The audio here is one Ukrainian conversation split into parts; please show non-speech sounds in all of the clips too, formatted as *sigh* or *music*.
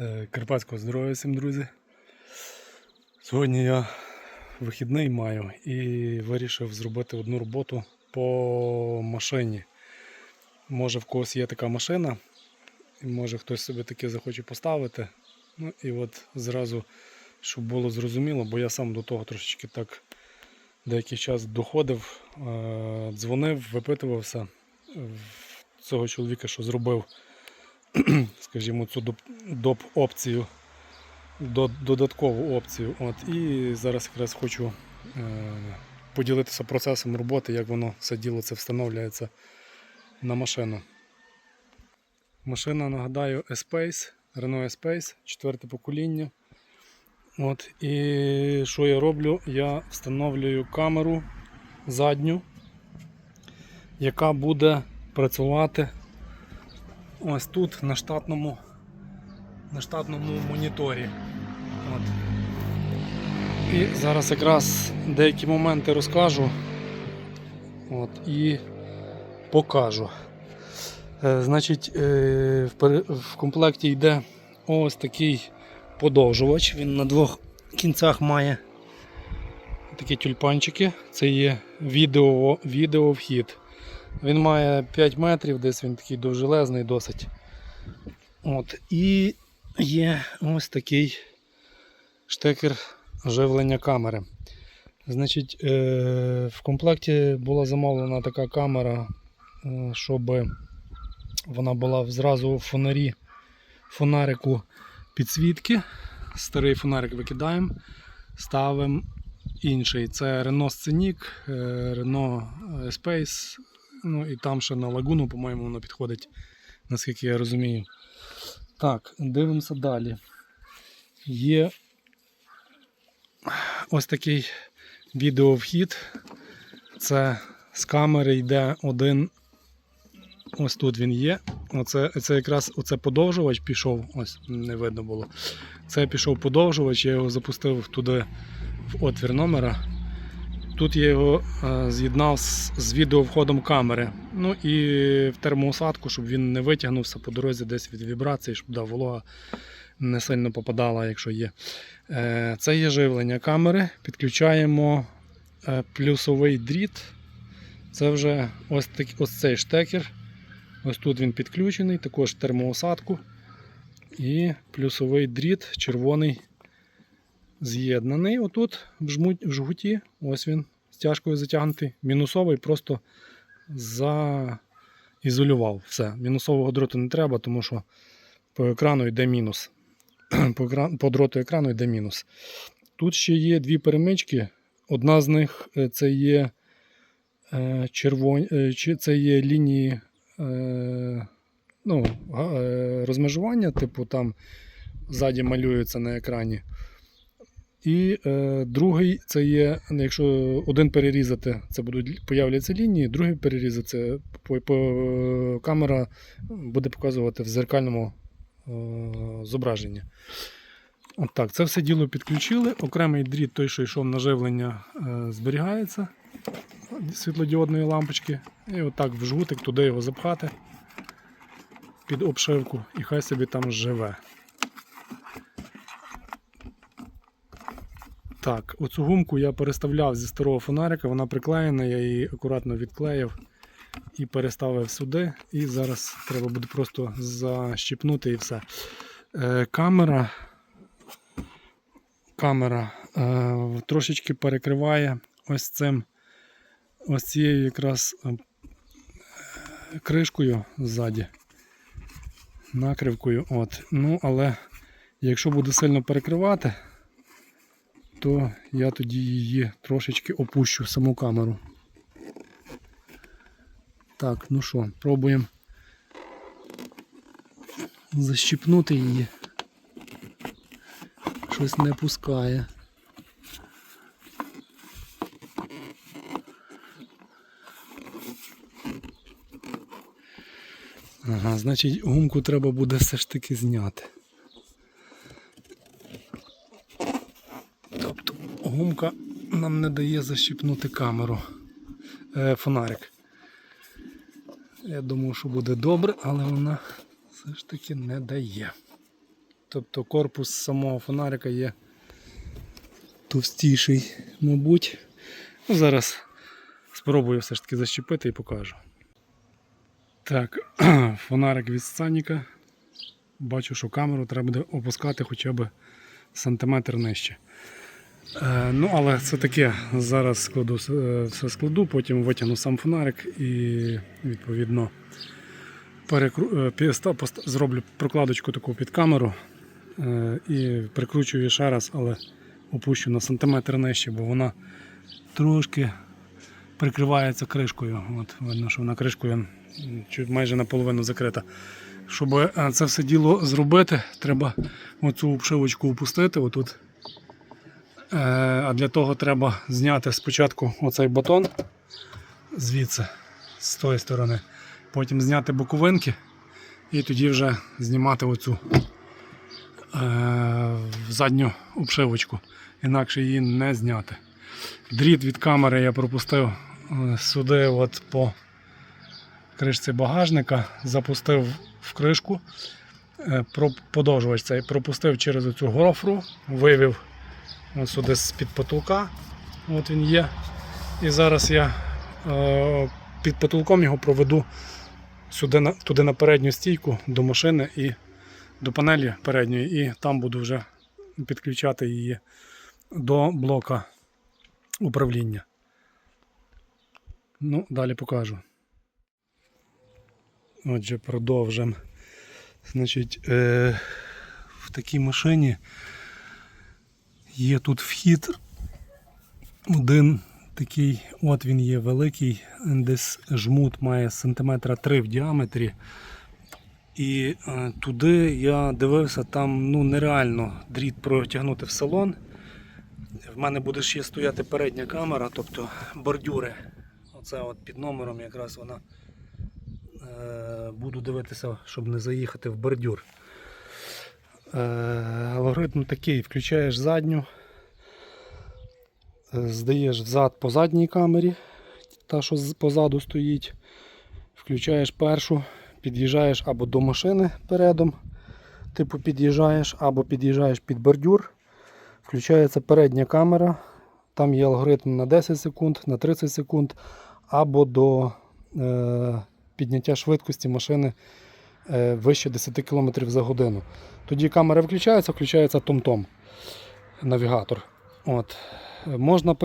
Е, Карпатського здоров'я всім, друзі. Сьогодні я вихідний маю і вирішив зробити одну роботу по машині. Може в когось є така машина, і може хтось собі таке захоче поставити. Ну і от зразу, щоб було зрозуміло, бо я сам до того трошечки так деякий час доходив, е, дзвонив, випитувався в цього чоловіка, що зробив *clears throat* скажімо, цю доп- доп-опцію, до- додаткову опцію. От, і зараз якраз хочу е, поділитися процесом роботи, як воно все діло це встановлюється на машину. Машина, нагадаю, Espace, Renault Espace, четверте покоління. От, і що я роблю? Я встановлюю камеру задню, яка буде працювати ось тут на штатному, на штатному моніторі. От. І зараз якраз деякі моменти розкажу от, і покажу. Е, значить, е, в, комплекті йде ось такий подовжувач. Він на двох кінцях має такі тюльпанчики. Це є відео, відеовхід. Він має 5 метрів, десь він такий довжелезний досить. От. І є ось такий штекер живлення камери. Значить, е- в комплекті була замовлена така камера, е, щоб вона була зразу в фонарі, фонарику підсвітки. Старий фонарик викидаємо, ставимо інший. Це Renault Scenic, е, Renault Space, Ну і там ще на лагуну, по-моєму, воно підходить, наскільки я розумію. Так, дивимося далі. Є ось такий відеовхід. Це з камери йде один. Ось тут він є. Оце, це якраз оце подовжувач пішов. Ось не видно було. Це пішов подовжувач, я його запустив туди в отвір номера. Тут я його е, з'єднав з, відеовходом камери. Ну і в термоусадку, щоб він не витягнувся по дорозі десь від вібрації, щоб да, волога не сильно попадала, якщо є. Е, Це є живлення камери. Підключаємо е, плюсовий дріт. Це вже ось, так, ось цей штекер. Ось тут він підключений, також термоусадку. І плюсовий дріт червоний з'єднаний отут в, жгуті. Ось він стяжкою затягнутий. Мінусовий просто заізолював. Все. Мінусового дроту не треба, тому що по екрану йде мінус. *clears throat* По, екран, по дроту екрану йде мінус. Тут ще є дві перемички. Одна з них е, це є е, червоні, е, це є лінії ну, розмежування, типу там ззаді малюється на екрані. І е, другий це є, якщо один перерізати, це будуть появляться лінії, другий перерізати, це по, по, камера буде показувати в зеркальному е, зображенні. От так, це все діло підключили. Окремий дріт, той, що йшов на живлення, е, зберігається світлодіодної лампочки. І отак в жгутик туди його запхати під обшивку і хай собі там живе. Так, оцю гумку я переставляв зі старого фонарика, вона приклеєна, я її акуратно відклеїв і переставив сюди. І зараз треба буде просто защіпнути і все. Е, камера камера е, трошечки перекриває ось цим ось цією якраз е, кришкою ззаді. Накривкою. От. Ну, але якщо буде сильно перекривати, то я тоді її трошечки опущу саму камеру. Так, ну що, пробуємо защіпнути її. Щось не пускає. Ага, значить гумку треба буде все ж таки зняти. Тобто гумка нам не дає защіпнути камеру. Е, фонарик. Я думав, що буде добре, але вона все ж таки не дає. Тобто корпус самого фонарика є товстіший, мабуть. Ну, зараз спробую все ж таки защепити і покажу. Так, *clears throat* фонарик від Саніка. Бачу, що камеру треба буде опускати хоча б сантиметр нижче. Е, ну, але це таке. Зараз складу е, все складу, потім витягну сам фонарик і відповідно перекру... е, зроблю прокладочку таку під камеру і прикручую ще раз, але опущу на сантиметр нижче, бо вона трошки прикривається кришкою. От видно, що вона кришкою майже наполовину закрита. Щоб це все діло зробити, треба оцю обшивочку опустити. Отут. Е, А для того треба зняти спочатку оцей батон звідси, з тої сторони. Потім зняти боковинки і тоді вже знімати оцю е, задню обшивочку. Інакше її не зняти. Дріт від камери я пропустив е, сюди от по кришці багажника, запустив в кришку, подовжувач цей пропустив через оцю гофру, вивів от сюди з-під потолка. От він є. І зараз я е, під потолком його проведу сюди туди на передню стійку до машини і до панелі передньої, і там буду вже підключати її до блока управління. Ну, далі покажу. Отже, продовжимо. Значить, е, в такій машині є тут вхід. Один такий, от він є великий, десь жмут має сантиметра 3 в діаметрі. І е, туди я дивився, там ну, нереально дріт протягнути в салон. В мене буде ще стояти передня камера, тобто бордюри. Оце от під номером якраз вона е, буду дивитися, щоб не заїхати в бордюр. Е, алгоритм такий: включаєш задню, е, здаєш взад по задній камері, та що позаду стоїть. Включаєш першу, під'їжджаєш або до машини передом, типу під'їжджаєш, або під'їжджаєш під бордюр. Включається передня камера. Там є алгоритм на 10 секунд, на 30 секунд, або до е, підняття швидкості машини вище 10 км за годину. Тоді камера включається, включається том-том навігатор. От. Е, Можна,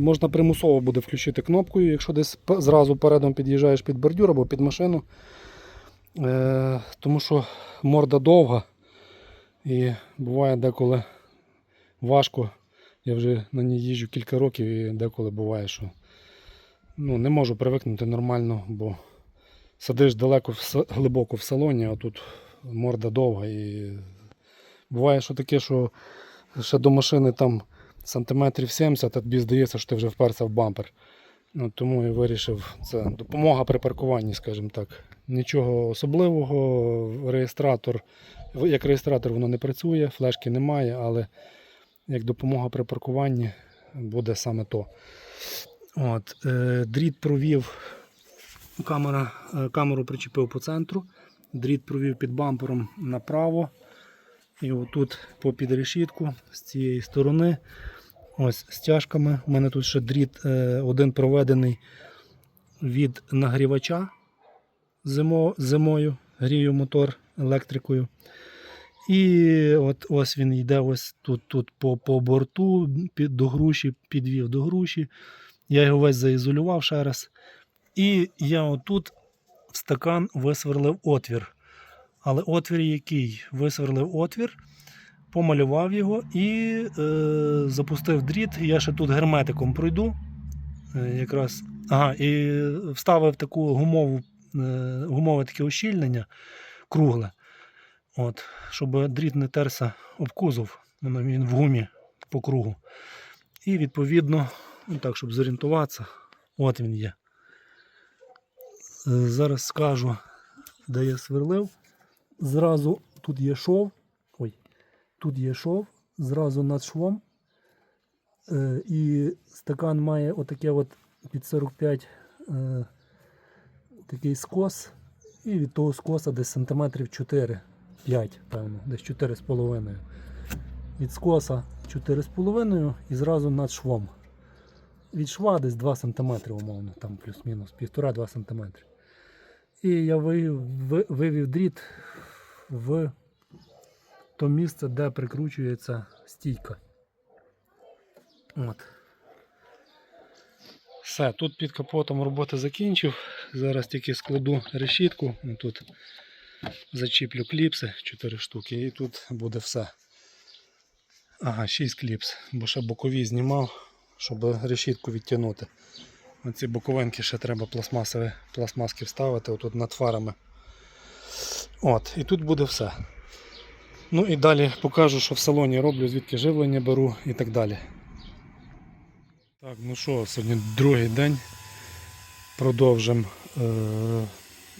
можна примусово буде включити кнопкою, якщо десь зразу передом під'їжджаєш під бордюр або під машину. Е, тому що морда довга і буває деколи важко. Я вже на ній їжджу кілька років і деколи буває, що ну, не можу привикнути нормально, бо сидиш далеко глибоко в салоні, а тут морда довга. І буває, що таке, що ще до машини там сантиметрів 70, а тобі здається, що ти вже вперся в бампер. Ну, тому я вирішив, це допомога при паркуванні, скажімо так. Нічого особливого, реєстратор, як реєстратор воно не працює, флешки немає, але як допомога при паркуванні буде саме то. От, е, дріт провів, камера, е, камеру причепив по центру, дріт провів під бампером направо. І отут попід решітку з цієї сторони. Ось стяжками. У мене тут ще дріт е, один проведений від нагрівача зимо, зимою, грію мотор електрикою. І от ось він йде ось тут, тут по, по борту під, до груші, підвів до груші. Я його весь заізолював ще раз. І я отут в стакан висверлив отвір. Але отвір який? Висверлив отвір, помалював його і е, запустив дріт. Я ще тут герметиком пройду. Е, якраз. Ага, і вставив таку гумову, е, гумове таке ущільнення кругле. От, щоб дріт не терся об кузов, він в гумі по кругу. І відповідно, ну так, щоб зорієнтуватися, от він є. Е, Зараз скажу, де я сверлив. Зразу тут є шов. Ой, тут є шов, зразу над швом. Е, і стакан має отаке от під 45 е, такий скос. І від того скоса десь сантиметрів 4 5, певно, десь 4,5. Від скоса 4,5 і зразу над швом. Від шва десь 2 см, умовно, там плюс-мінус, 1,5-2 см. І я вивів, дріт в то місце, де прикручується стійка. От. Все, тут під капотом роботи закінчив. Зараз тільки складу решітку. Тут зачіплю кліпси 4 штуки і тут буде все. Ага, 6 кліпс, бо ще бокові знімав, щоб решітку відтягнути. Оці боковинки ще треба пластмасові, пластмаски вставити отут над фарами. От, і тут буде все. Ну і далі покажу, що в салоні роблю, звідки живлення беру і так далі. Так, ну що, сьогодні другий день. Продовжимо е-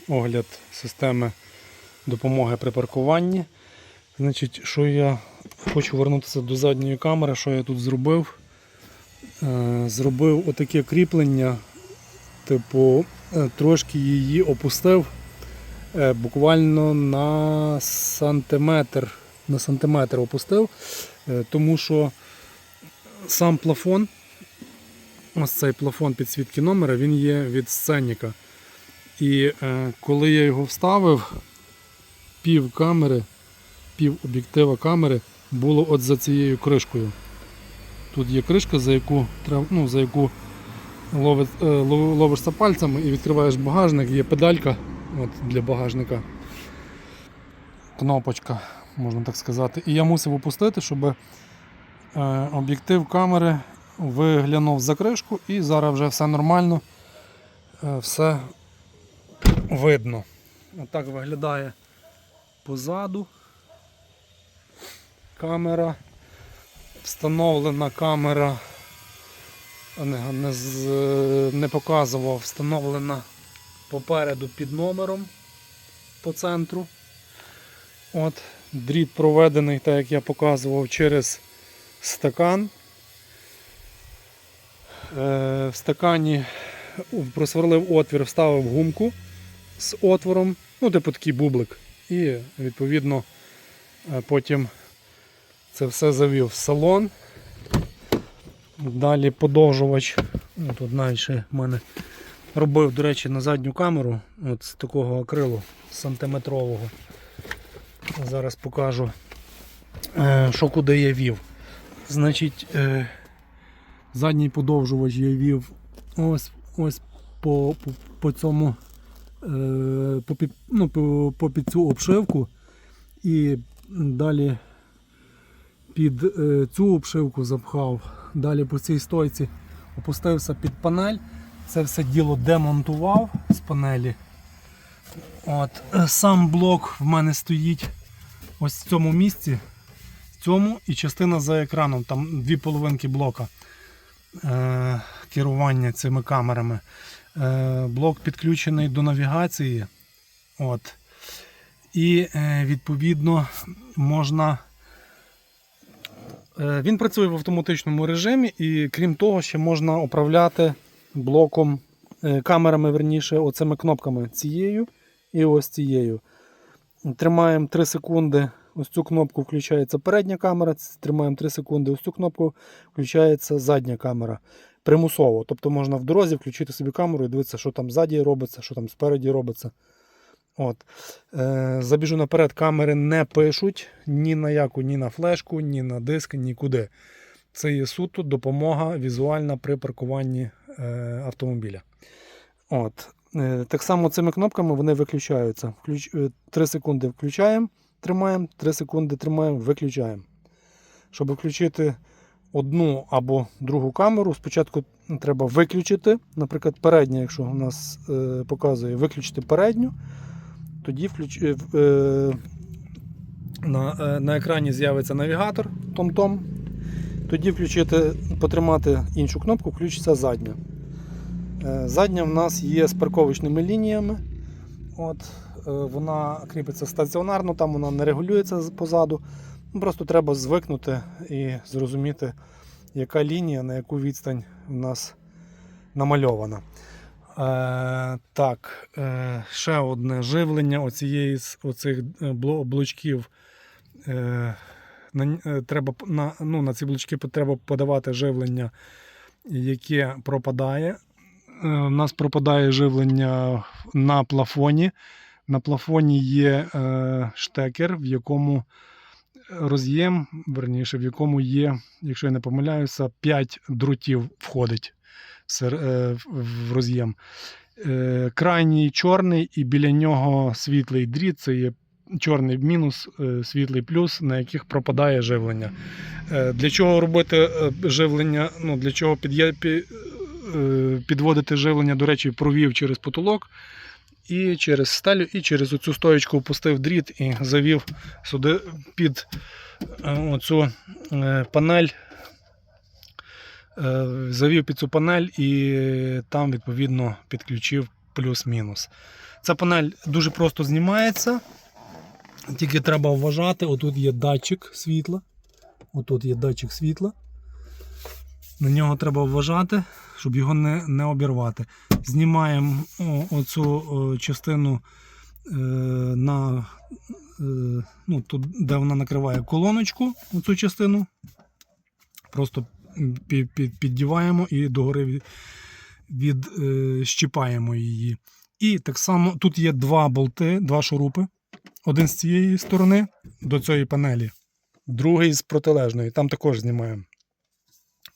огляд системи допомоги при паркуванні. Значить, що я хочу вернутися до задньої камери, що я тут зробив. Е, зробив отаке кріплення, типу, е, трошки її опустив е, буквально на сантиметр, на сантиметр опустив, тому що сам плафон, ось цей плафон підсвітки номера, він є від сценника. І коли я його вставив, пів камери, пів об'єктива камери було от за цією кришкою. Тут є кришка, за яку, ну, за яку е, ловишся пальцями і відкриваєш багажник, є педалька от, для багажника. Кнопочка, можна так сказати. І я мусив опустити, щоб е, об'єктив камери виглянув за кришку і зараз вже все нормально, е, все видно. Отак виглядає позаду. Камера. Встановлена камера. Не, не, не показував, встановлена попереду під номером по центру. От, дріт проведений, так як я показував, через стакан. Е, в стакані просверлив отвір, вставив гумку з отвором, ну, типу такий бублик. І відповідно е, потім це все завів в салон. Далі подовжувач. Ну, тут навіть в мене робив, до речі, на задню камеру от з такого акрилу сантиметрового. Зараз покажу, е, що куди я вів. Значить, е, задній подовжувач я вів ось, ось по, по, по цьому е, по, ну, по під цю обшивку. І далі під е, цю обшивку запхав, далі по цій стойці опустився під панель. Це все діло демонтував з панелі. От, Сам блок в мене стоїть ось в цьому місці, в цьому і частина за екраном, там дві половинки блока е, керування цими камерами. Е, блок підключений до навігації. От. І е, відповідно можна. Е, Він працює в автоматичному режимі, і крім того, ще можна управляти блоком е, камерами, верніше, оцими кнопками цією і ось цією. Тримаємо 3 секунди. Ось цю кнопку включається передня камера, тримаємо 3 секунди, ось цю кнопку включається задня камера. Примусово. Тобто можна в дорозі включити собі камеру і дивитися, що там ззаді робиться, що там спереді робиться. От. Е, забіжу наперед, камери не пишуть ні на яку, ні на флешку, ні на диск, нікуди. Це є суто допомога візуальна при паркуванні е, автомобіля. От. Е, так само цими кнопками вони виключаються. Включ... 3 секунди включаємо, тримаємо, 3 секунди тримаємо, виключаємо. Щоб включити одну або другу камеру, спочатку треба виключити, наприклад, передня, якщо у нас е, показує, виключити передню. Тоді включ... е, е, на, е, на екрані з'явиться навігатор том-том. Тоді включити, потримати іншу кнопку, включиться задня. Задня в нас є з парковочними лініями. От, вона кріпиться стаціонарно, там вона не регулюється позаду. Ну, Просто треба звикнути і зрозуміти, яка лінія, на яку відстань в нас намальована. Е, так, е, ще одне живлення оцієї оцих е, блочків. Треба, на, ну, на ці блочки треба подавати живлення, яке пропадає. У нас пропадає живлення на плафоні. На плафоні є штекер, в якому роз'єм, верніше, в якому є, якщо я не помиляюся, 5 дротів входить в- в роз'єм. Е, Крайній чорний і біля нього світлий дріт. Це є чорний мінус, е, світлий плюс, на яких пропадає живлення. Е, Для чого робити е, живлення? Ну, для чого е, підводити живлення, до речі, провів через потолок і через стелю, і через оцю стоєчку опустив дріт і завів сюди під е, оцю е, панель. Е, Завів під цю панель і там відповідно підключив плюс-мінус. Ця панель дуже просто знімається. Тільки треба вважати, отут є датчик світла. Отут є датчик світла. На нього треба вважати, щоб його не, не обірвати. Знімаємо оцю частину е, на, е, ну, тут, де вона накриває колоночку, оцю частину. Просто під, під, піддіваємо і догори від, від, е, її. І так само тут є два болти, два шурупи. Один з цієї сторони до цієї панелі, другий з протилежної. Там також знімаємо.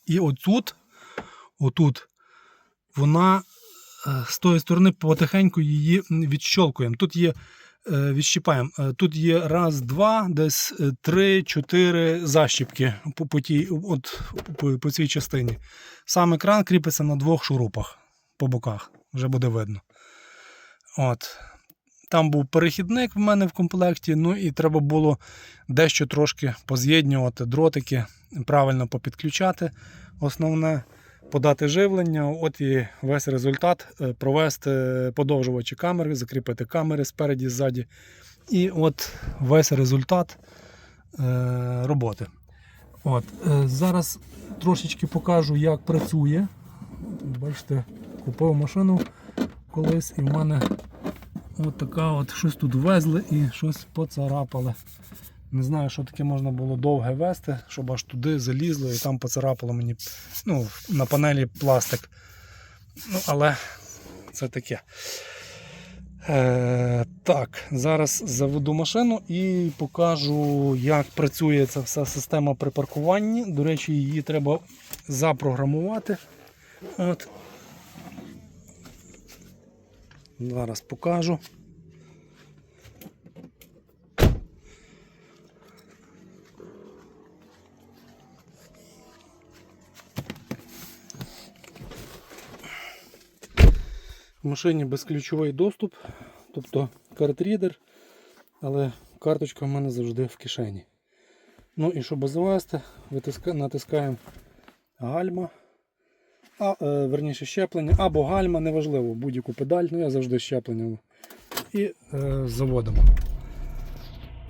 І отут, отут, вона е, з тої сторони потихеньку її відщолкуємо. Тут є, відщіпаємо. Е, Тут є раз, два, десь е, три, чотири защіпки по, по, тій, от, по, по цій частині. Сам екран кріпиться на двох шурупах по боках. Вже буде видно. От. Там був перехідник в мене в комплекті, ну і треба було дещо трошки поз'єднювати дротики, правильно попідключати. Основне подати живлення. От і весь результат е, провести подовжувачі камери, закріпити камери спереді, ззаді. І от весь результат е, роботи. От, е, зараз трошечки покажу, як працює. Бачите, купив машину колись і в мене От така от щось тут везли і щось поцарапали. Не знаю, що таке можна було довге вести, щоб аж туди залізло і там поцарапало мені ну, на панелі пластик. Ну, але це таке. Е, так, зараз заведу машину і покажу, як працює ця вся система при паркуванні. До речі, її треба запрограмувати. От. Зараз покажу. В машині безключовий доступ, тобто картрідер, але карточка в мене завжди в кишені. Ну і щоб завести, натискаємо гальма, а, е, верніше щеплення, або гальма, неважливо, будь-яку педаль, ну я завжди щеплення. І е, заводимо.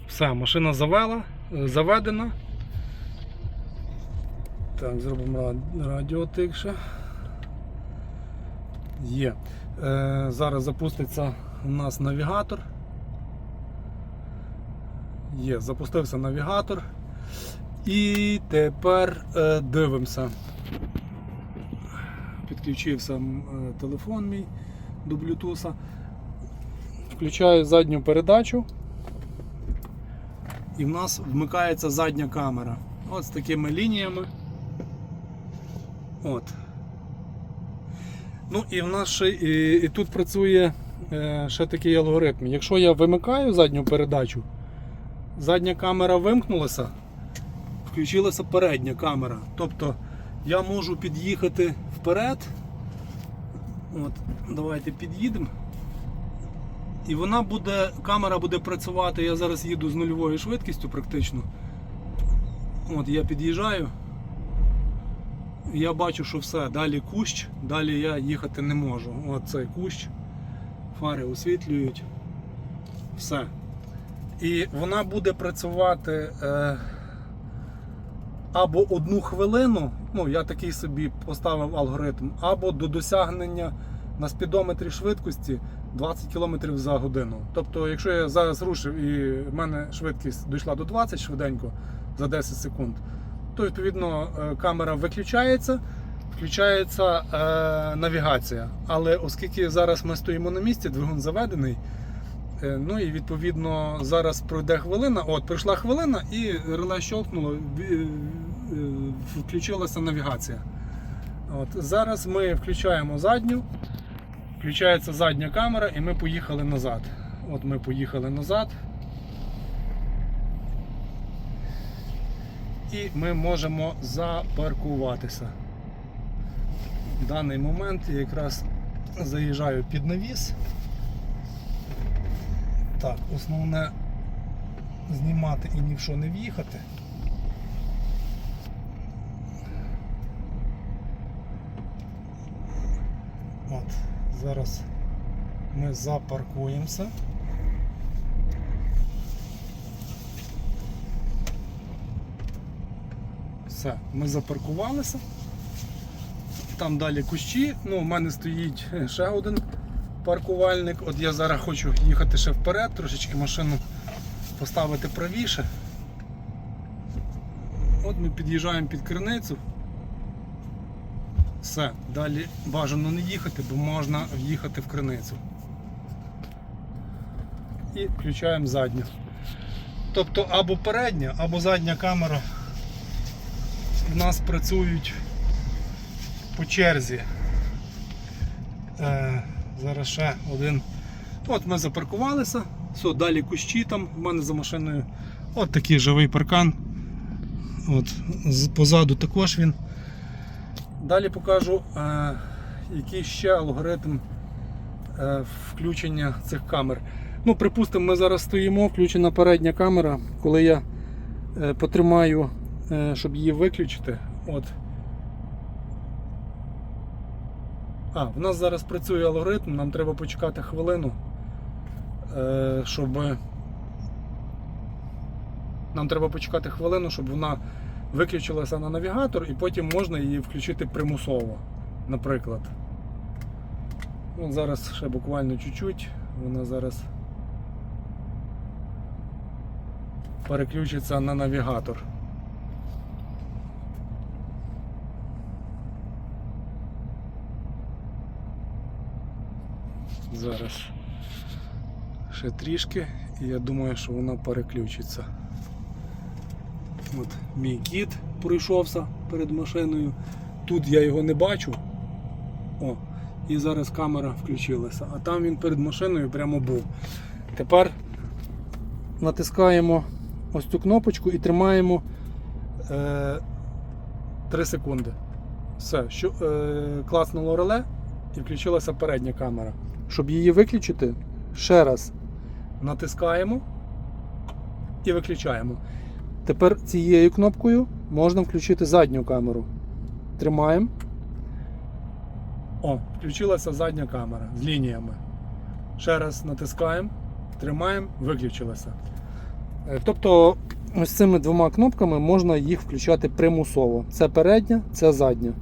Все, машина завела, е, заведена. Так, зробимо ра- радіо тихше. Є. Е, зараз запуститься у нас навігатор. Є, запустився навігатор. І тепер е, дивимося. Підключився е, телефон мій до Bluetooth. Включаю задню передачу. І в нас вмикається задня камера. От з такими лініями. От. Ну і в нас ще і, і тут працює е, ще такий алгоритм. Якщо я вимикаю задню передачу, задня камера вимкнулася, включилася передня камера. Тобто я можу під'їхати вперед. От, Давайте під'їдемо. І вона буде, камера буде працювати. Я зараз їду з нульовою швидкістю практично. От я під'їжджаю. Я бачу, що все, далі кущ, далі я їхати не можу. От цей кущ, фари освітлюють. Все. І вона буде працювати е, або одну хвилину, ну я такий собі поставив алгоритм, або до досягнення на спідометрі швидкості 20 км за годину. Тобто, якщо я зараз рушив і в мене швидкість дійшла до 20 швиденько за 10 секунд, то відповідно е, камера виключається, включається е, навігація. Але оскільки зараз ми стоїмо на місці, двигун заведений. Е, Ну і відповідно зараз пройде хвилина. От пройшла хвилина і реле щелкнуло, е, включилася навігація. От Зараз ми включаємо задню, включається задня камера, і ми поїхали назад. От ми поїхали назад. І ми можемо запаркуватися. В даний момент я якраз заїжджаю під навіс. Так, основне знімати і ні в що не в'їхати. От, зараз ми запаркуємося. Все, ми запаркувалися. Там далі кущі. Ну, у мене стоїть е, ще один паркувальник. От я зараз хочу їхати ще вперед, трошечки машину поставити правіше. От ми під'їжджаємо під криницю. Все, далі бажано не їхати, бо можна в'їхати в криницю. І включаємо задню. Тобто або передня, або задня камера в нас працюють по черзі. Е, зараз ще один. От ми запаркувалися. Все, далі кущі там в мене за машиною. От такий живий паркан. От, позаду також він. Далі покажу, е, який ще алгоритм е, включення цих камер. Ну, припустимо, ми зараз стоїмо, включена передня камера. Коли я е, потримаю, щоб її виключити. От. А, в нас зараз працює алгоритм, нам треба почекати хвилину, е, щоб. Нам треба почекати хвилину, щоб вона виключилася на навігатор і потім можна її включити примусово, наприклад. От зараз ще буквально чуть-чуть, вона зараз переключиться на навігатор. Зараз ще трішки, і я думаю, що вона переключиться. От мій кіт пройшовся перед машиною. Тут я його не бачу. О, і зараз камера включилася. А там він перед машиною прямо був. Тепер натискаємо ось цю кнопочку і тримаємо е, 3 секунди. Все, що, е, класнуло реле і включилася передня камера. Щоб її виключити, ще раз натискаємо і виключаємо. Тепер цією кнопкою можна включити задню камеру. Тримаємо. О, включилася задня камера з лініями. Ще раз натискаємо, тримаємо, виключилася. Е, Тобто, ось цими двома кнопками можна їх включати примусово. Це передня, це задня.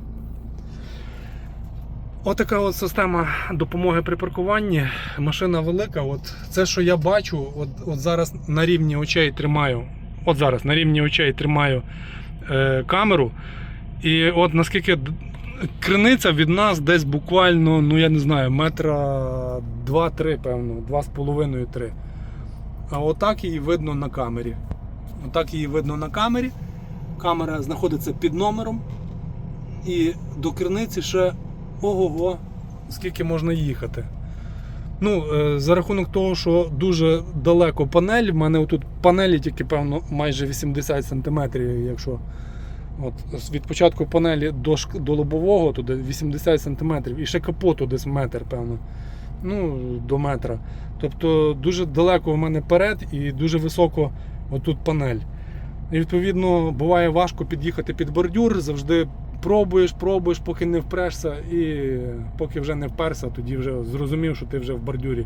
Отака от система допомоги при паркуванні. Машина велика. От це, що я бачу, от, от зараз на рівні очей тримаю. От зараз на рівні очей тримаю е, камеру. І от наскільки криниця від нас десь буквально, ну я не знаю, метра 2-3, певно, 2,5-3. А отак її видно на камері. Отак її видно на камері. Камера знаходиться під номером. І до криниці ще ого-го, скільки можна їхати. Ну, е, за рахунок того, що дуже далеко панель, в мене тут панелі тільки, певно, майже 80 см, якщо от, від початку панелі до, до лобового туди 80 см, і ще капоту десь метр, певно. Ну, до метра. Тобто дуже далеко в мене перед і дуже високо отут панель. І відповідно буває важко під'їхати під бордюр, завжди пробуєш, пробуєш, поки не впрешся, і поки вже не вперся, тоді вже зрозумів, що ти вже в бордюрі.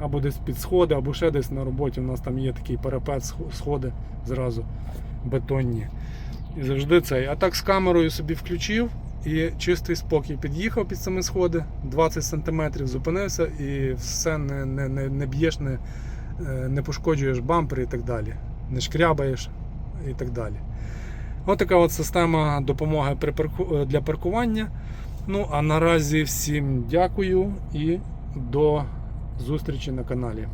Або десь під сходи, або ще десь на роботі. У нас там є такий парапет, сходи зразу бетонні. І завжди цей. А так з камерою собі включив і чистий спокій. Під'їхав під самі сходи, 20 см зупинився і все не не, не, не б'єш, не е, не пошкоджуєш бампер і так далі. Не шкрябаєш і так далі. Отака от система допомоги е, для паркування. Ну, а наразі всім дякую і до зустрічі на каналі.